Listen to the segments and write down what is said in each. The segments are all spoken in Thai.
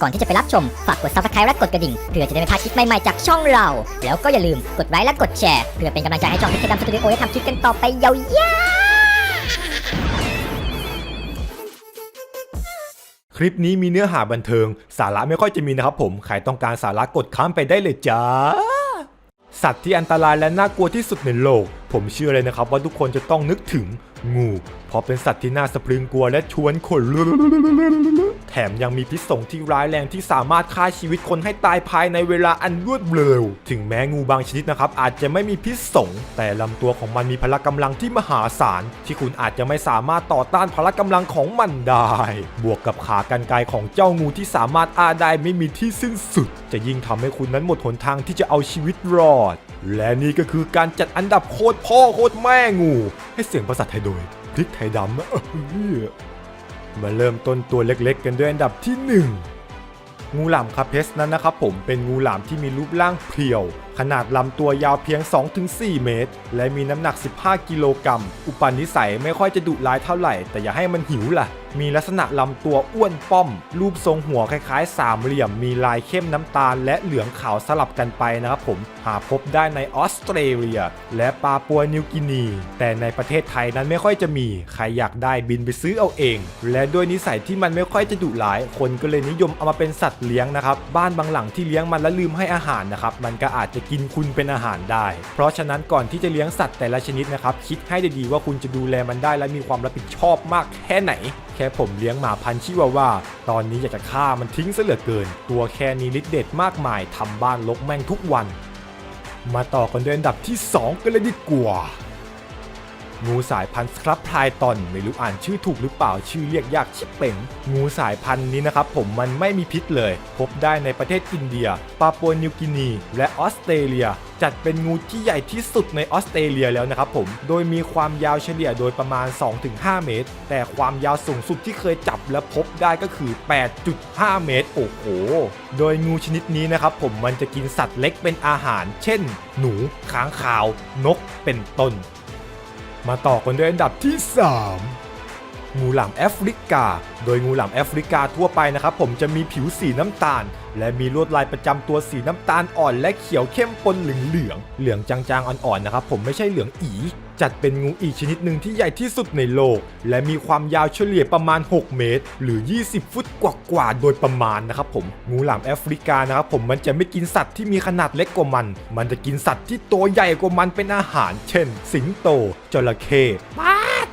ก่อนที่จะไปรับชม ฝากกด subscribe และกดกระดิ่งเพื่อจะได้ไม่พลาดคลิปใหม่ๆจากช่องเรา แล้วก็อย่าลืมกดไลค์และกดแชร์เพื่อเป็นกำลังใจให้ช่องพิกดำสตูดิโอได้ทำคลิปกันต่อไปยาวๆคลิปนี้มีเนื้อหาบันเทิง สาระไม่ค่อยจะมีนะครับผมใครต้องการสาระกดข้ามไปได้เลยจ้าสัตว์ที่อันตรายและน่ากลัวที่สุดในโลก ผมเชื่อเลยนะครับว่าทุกคนจะต้องนึกถึงงู เพราะเป็นสัตว์ที่น่าสะพรึงกลัวและชวนขนลุก แถมยังมีพิษสงที่ร้ายแรงที่สามารถฆ่าชีวิตคนให้ตายภายในเวลาอันรวดเร็ว ถึงแม้งูบางชนิดนะครับอาจจะไม่มีพิษสงแต่ลำตัวของมันมีพละกำลังที่มหาศาล ที่คุณอาจจะไม่สามารถต่อต้านพละกำลังของมันได้ บวกกับขากรรไกรของเจ้างูที่สามารถอ้าได้ไม่มีที่สิ้นสุด จะยิ่งทำให้คุณนั้นหมดหนทางที่จะเอาชีวิตรอด และนี่ก็คือการจัดอันดับโคตรพ่อโคตรแม่งู ให้เสียงภาษาไทยโดยพริกไทยดำนะเอ้ย มาเริ่มต้นตัวเล็กๆ กันด้วยอันดับที่ 1 งูหลามคาเพสนั้นนะครับผมเป็นงูหลามที่มีรูปร่างเพรียวขนาดลำตัวยาวเพียง 2-4 เมตร และมีน้ำหนัก 15 กิโลกรัม อุปนิสัยไม่ค่อยจะดุร้ายเท่าไหร่ แต่อย่าให้มันหิวล่ะ มีลักษณะลำตัวอ้วนป้อม รูปทรงหัวคล้ายๆ สามเหลี่ยม มีลายเข้มน้ำตาล และเหลืองขาวสลับกันไปนะครับผม หาพบได้ในออสเตรเลีย และปาปัวนิวกินี แต่ในประเทศไทยนั้นไม่ค่อยจะมี ใครอยากได้บินไปซื้อเอาเอง และด้วยนิสัยที่มันไม่ค่อยจะดุร้าย คนก็เลยนิยมเอามาเป็นสัตว์เลี้ยงนะครับ บ้านบางหลังที่เลี้ยงมันแล้วลืมให้อาหารนะครับ มันก็อาจจะกินคุณเป็นอาหารได้ เพราะฉะนั้นก่อนที่จะเลี้ยงสัตว์แต่ละชนิดนะครับ คิดให้ดีๆว่าคุณจะดูแลมันได้และมีความรับผิดชอบมากแค่ไหน แค่ผมเลี้ยงหมาพันชิวาว่า ตอนนี้อยากจะฆ่ามันทิ้งซะเหลือเกิน ตัวแค่นี้ฤทธิ์เดชมากมายทำบ้านลกแม่งทุกวัน มาต่อกันด้วยอันดับที่ 2 กันเลยดีกว่า งูสายพันธุ์สครับพลายตอนไม่รู้อ่านชื่อถูกหรือเปล่าชื่อเรียกยากชิบเป่งงูสายพันธุ์นี้นะครับผมมันไม่มีพิษเลย พบได้ในประเทศอินเดีย ปาปัวนิวกินี และออสเตรเลีย จัดเป็นงูที่ใหญ่ที่สุดในออสเตรเลียแล้วนะครับผมโดยมีความยาวเฉลี่ยโดยประมาณ 2-5 เมตร แต่ความยาวสูงสุดที่เคยจับและพบได้ก็คือ 8.5 เมตรโอ้โหโดยงูชนิดนี้นะครับผมมันจะกินสัตว์เล็กเป็นอาหาร เช่น หนู ค้างคาว นกเป็นต้น มาต่อกันด้วยอันดับที่ 3 งูหลามแอฟริกา โดยงูหลามแอฟริกาทั่วไปนะครับผมจะมีผิวสีน้ำตาล และมีลวดลายประจำตัวสีน้ำตาลอ่อนและเขียวเข้มปนเหลืองเหลืองเหลืองจางๆอ่อนๆนะครับผมไม่ใช่เหลืองอี จัดเป็นงูอีกชนิดหนึ่งที่ใหญ่ที่สุดในโลก และมีความยาวเฉลี่ยประมาณ 6 เมตร หรือ 20 ฟุตกว่าๆโดยประมาณนะครับผมงูหลามแอฟริกานะครับผมมันจะไม่กินสัตว์ที่มีขนาดเล็กกว่ามัน มันจะกินสัตว์ที่ตัวใหญ่กว่ามันเป็นอาหาร เช่น สิงโตจระเข้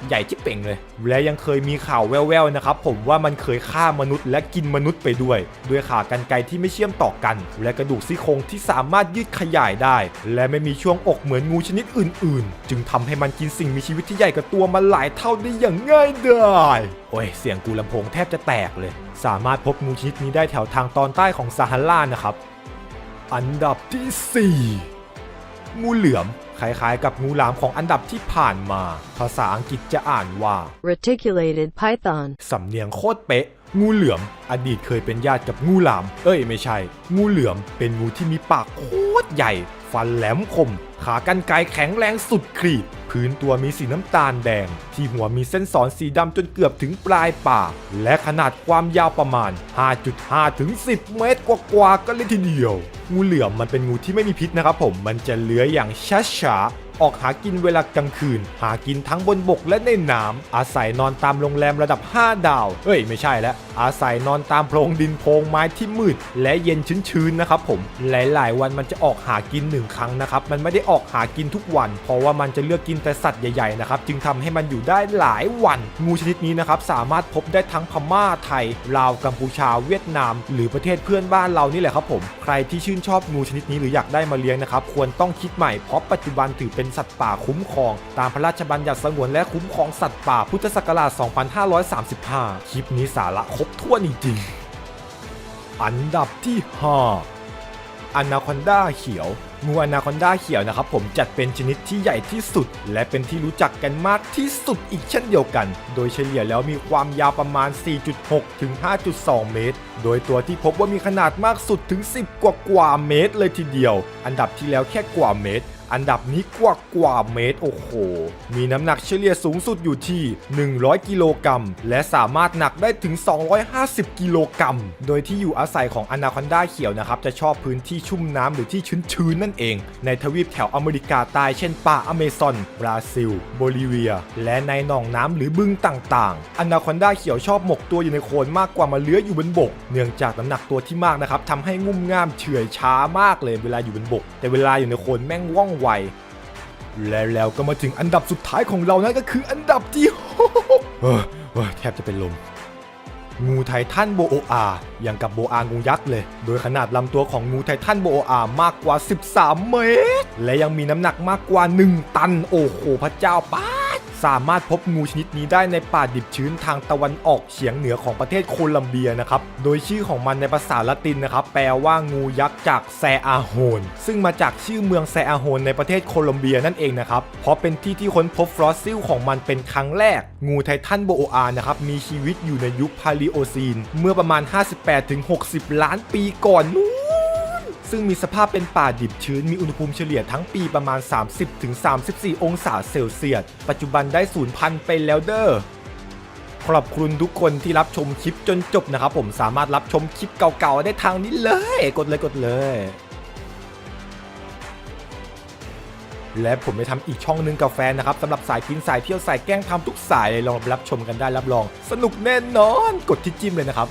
ใหญ่ชิบเป่งเลย และยังเคยมีข่าวแว่วๆนะครับผมว่ามันเคยฆ่ามนุษย์และกินมนุษย์ไปด้วย ด้วยขากรรไกรที่ไม่เชื่อมต่อกัน และกระดูกซี่โครงที่สามารถยืดขยายได้ และไม่มีช่วงอกเหมือนงูชนิดอื่น ๆ จึงทำให้มันกินสิ่งมีชีวิตที่ใหญ่กว่าตัวมันหลายเท่าได้อย่างง่ายดายโอ้ยเสียงกูลำโพงแทบจะแตกเลย สามารถพบงูชนิดนี้ได้แถวทางตอนใต้ของซาฮารานะครับ อันดับที่ 4 งูเหลือม คล้ายๆ กับงูหลามของอันดับที่ผ่านมา ภาษาอังกฤษจะอ่านว่า reticulated python, สำเนียงโคตรเป๊ะ งูเหลือม อดีตเคยเป็นญาติกับงูหลาม เอ้ยไม่ใช่ งูเหลือม เป็นงูที่มีปากโคตรใหญ่ ฟันแหลมคม ขากรรไกรแข็งแรงสุดขีด พื้นตัวมีสีน้ำตาลแดง ที่หัวมีเส้นสอนสีดำจนเกือบถึงปลายปาก และขนาดความยาวประมาณ 5.5 ถึง 10 เมตรกว่าๆกันเลยทีเดียว งูเหลือมมันเป็นงูที่ไม่มีพิษนะครับผม มันจะเลื้อยอย่างช้าๆ ออกหากินเวลากลางคืน หากินทั้งบนบกและในน้ำอาศัยนอนตามโรงแรมระดับ 5 ดาว เอ้ยไม่ใช่แล้วอาศัยนอนตามโพรงดินโพรงไม้ที่มืด และเย็นชื้นๆนะครับผมหลายๆ วันมันจะออกหากินหนึ่งครั้งนะครับมันไม่ได้ออกหากินทุกวัน เพราะว่ามันจะเลือกกินแต่สัตว์ใหญ่ๆนะครับจึงทำให้มันอยู่ได้หลายวัน งูชนิดนี้นะครับสามารถพบได้ทั้งพม่าไทยลาวกัมพูชาเวียดนาม หรือประเทศเพื่อนบ้านเรานี่แหละครับผม ใครที่ชื่นชอบงูชนิดนี้หรืออยากได้มาเลี้ยงนะครับควรต้องคิดใหม่เพราะปัจจุบันถือเป็นสัตว์ป่าคุ้มครอง ตามพระราชบัญญัติสงวนและคุ้มครองสัตว์ป่าพุทธศักราช 2535 คลิปนี้สาระครบถ้วนจริงๆ อันดับที่ 5 อนาคอนดาเขียวงูอนาคอนดาเขียวนะครับผมจัดเป็นชนิดที่ใหญ่ที่สุด และเป็นที่รู้จักกันมากที่สุดอีกเช่นเดียวกัน โดยเฉลี่ยแล้วมีความยาวประมาณ 4.6 ถึง 5.2 เมตร โดยตัวที่พบว่ามีขนาดมากสุดถึง 10 กว่ากว่าเมตรเลยทีเดียว อันดับที่แล้วแค่กว่าเมตร อันดับนี้กว่ากว่าเมตร โอ้โห มีน้ำหนักเฉลี่ยสูงสุดอยู่ที่ 100 กิโลกรัม และสามารถหนักได้ถึง 250 กิโลกรัม โดยที่อยู่อาศัยของอนาคอนดาเขียวนะครับจะชอบพื้นที่ชุ่มน้ำหรือที่ชื้นๆนั่นเอง ในทวีปแถวอเมริกาใต้เช่นป่าอเมซอน บราซิล โบลิเวีย และในหนองน้ำหรือบึงต่างๆ อนาคอนดาเขียวชอบหมกตัวอยู่ในโคลนมากกว่ามาเลื้อยอยู่บนบก เนื่องจากน้ำหนักตัวที่มากนะครับทำให้งุ่มง่ามเฉื่อยช้ามากเลยเวลาอยู่บนบก แต่เวลาอยู่ในโคลนแม่งว่องไวและแล้วก็มาถึงอันดับสุดท้ายของเรานั่นก็คืออันดับที่เฮ้ยเฮ้ยแทบจะเป็นลม งูไททันโบโออาอย่างกับโบอางูยักษ์เลย โดยขนาดลำตัวของงูไททันโบโออามากกว่า 13 เมตร และยังมีน้ำหนักมากกว่า 1 ตัน โอ้โหพระเจ้าป้า สามารถพบงูชนิดนี้ได้ในป่าดิบชื้นทางตะวันออกเฉียงเหนือของประเทศโคลัมเบียนะครับ โดยชื่อของมันในภาษาละตินนะครับ แปลว่างูยักษ์จากแซอาโฮน ซึ่งมาจากชื่อเมืองแซอาโฮนในประเทศโคลัมเบียนั่นเองนะครับ เพราะเป็นที่ที่ค้นพบฟอสซิลของมันเป็นครั้งแรก งูไททันโบโออานะครับ มีชีวิตอยู่ในยุคพาลิโอซีน เมื่อประมาณ 58-60 ล้านปีก่อนนู้น ซึ่งมีสภาพเป็นป่าดิบชื้นมีอุณหภูมิเฉลี่ยทั้งปีประมาณ 30-34 องศาเซลเซียส ปัจจุบันได้สูญพันธุ์ไปแล้วเด้อขอบคุณทุกคนที่รับชมคลิปจนจบนะครับผมสามารถรับชมคลิปเก่าๆได้ทางนี้เลย กดเลยกดเลย และผมไปทำอีกช่องหนึงกับแฟนนะครับสำหรับสายกินสายเที่ยวสายแกล้งทำทุกสายเลยลองรับชมกันได้รับรอง สนุกแน่นอน กดที่จิ้มเลยนะครับ